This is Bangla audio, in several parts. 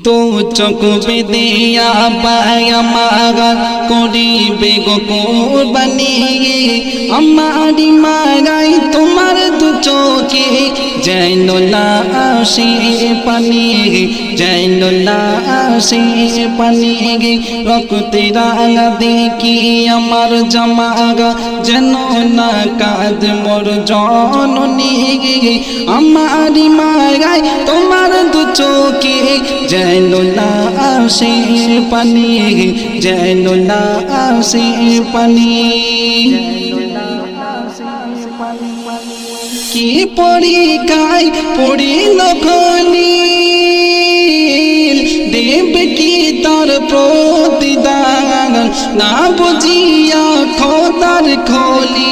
দু চোখ বেদিয়া পায়া মাগা করিবে গো কোরবানি আমারি মাগাই তোমার দু চোখে যেন না আসে পানি যেন না আসে পানি রক্তে রাঙা দেখি আমার জামাগা যেন না কাঁদ মোর জননী আমারি মাগাই তোমার চোখে যেন না আসে পানি, যেন না আসে পানি। কি পড়ি কাই পড়ি লখনি দেব কি তার প্রতিদান? না বুঝিয়া খোদার খোলি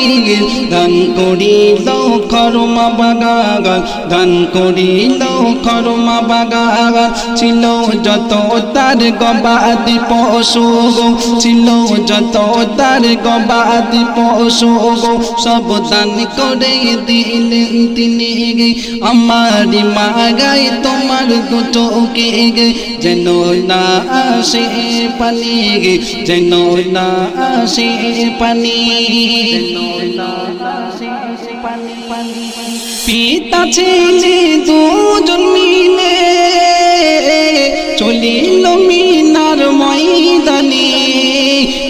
গান করিল খরমা বাগান গান করিল খরমা বাগান ছিল যত তার গবাদি পশু গো, ছিল যত তার গবাদি পশু গো সব দান করে দিলেন তিনি আমার মাগাই তোমার দুটোকে গে। যেন না আসে পানি। যেন না আসে পানি। পিতা ছেলে দুজন মিলে চলিল মিনার ময়দানে।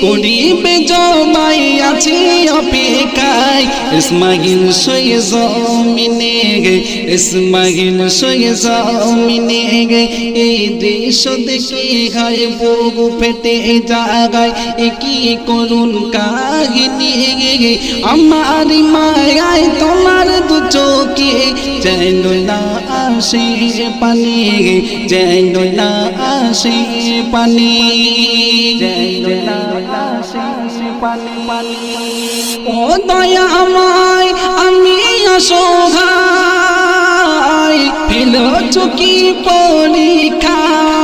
করিবে জবাই আছে অপেক্ষায়। ইসমাইল সয়ে জমিনে গে, ইসমাইল সয়ে জমিনে গে। এই দৃশ্য দেখে গায়ে বুকু ফেটে জাগায় কি করুন কাহিনী আমার মায়ায় তোমার দু চোখে যেন না আসে পানি যেন না আসে পানি। যেন না পানি পানি। ও দয়া আমায় আমি অসহায়। ফেল চুকি পরীক্ষায়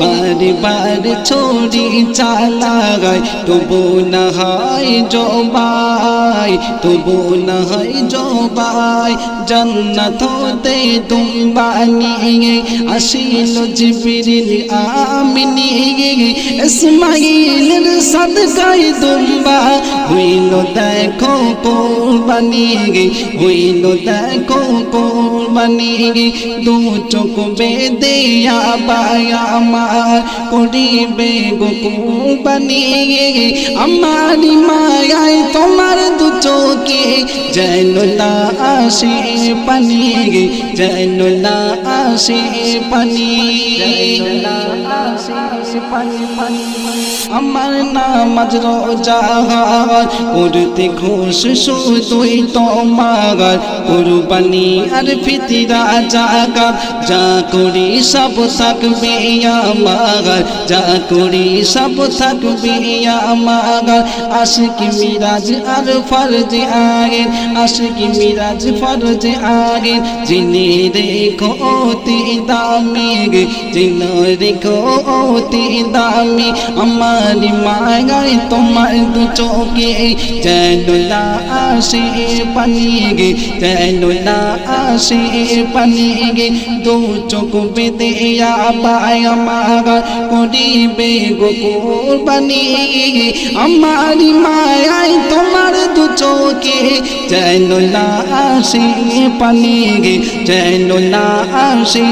বারে বারে ছড়ি চালাগায়, তবু না হয় জবাই, তবু না হয় জবাই। জন্নত হতে নিয়ে আসিল জিবিরিল আমিনি ইসমাইলের সদকায় দুম্বা হইল দেখো কোরবানি হইল দেখো কোরবানি দু চোখ বেদে আবায়া আমার করিবে গো কোরবানি আমার মায়ায় তোমার দু চোখে যেন না আসে পানি যেন না আসে পানি। আমার নামাজ রোজা করতে ঘুষ শুধুই তোমার। কুরবানি আর ফিতিরা জাগার যা করি সব থাকবে আমার। যা করি সব থাকবে আমার। আশিক মিরাজ আর ফরজ আগে আশিক মিরাজ ফরজ আগে যিনি রেখো অতি দামি। যিনি রেখো অতি দামি আমার মাগাই তোমার দু চোখে। যেন না আসে পানি গে, যেন না আসে পানি গে। দু চোখ বেদে আবায় আমার করিবে গো কোরবানি। আমার মায়াই তোমার দু চোখে। যেন না আসে পানি গে, যেন না আসে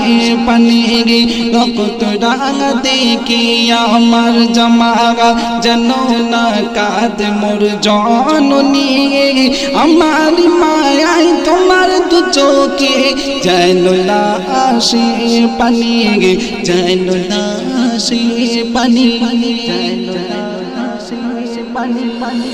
পানি গে। রক্ত রাঙা দেখি আমার জামাগা, যেন না কাঁদ মোর জননী আমার মায়াই তোমার দু চোখে, যেন না আসে পানি যেন না আসে পানি যেন না আসে পানি পানি